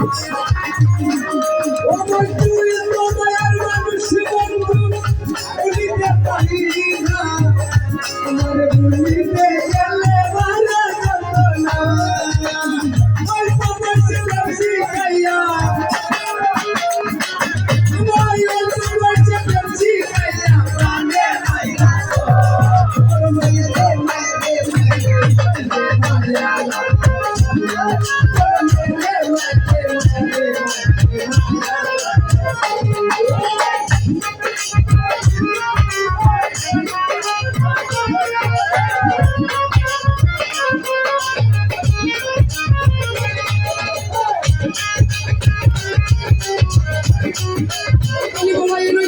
Yeah. তিনি বলা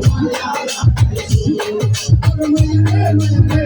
Thank you.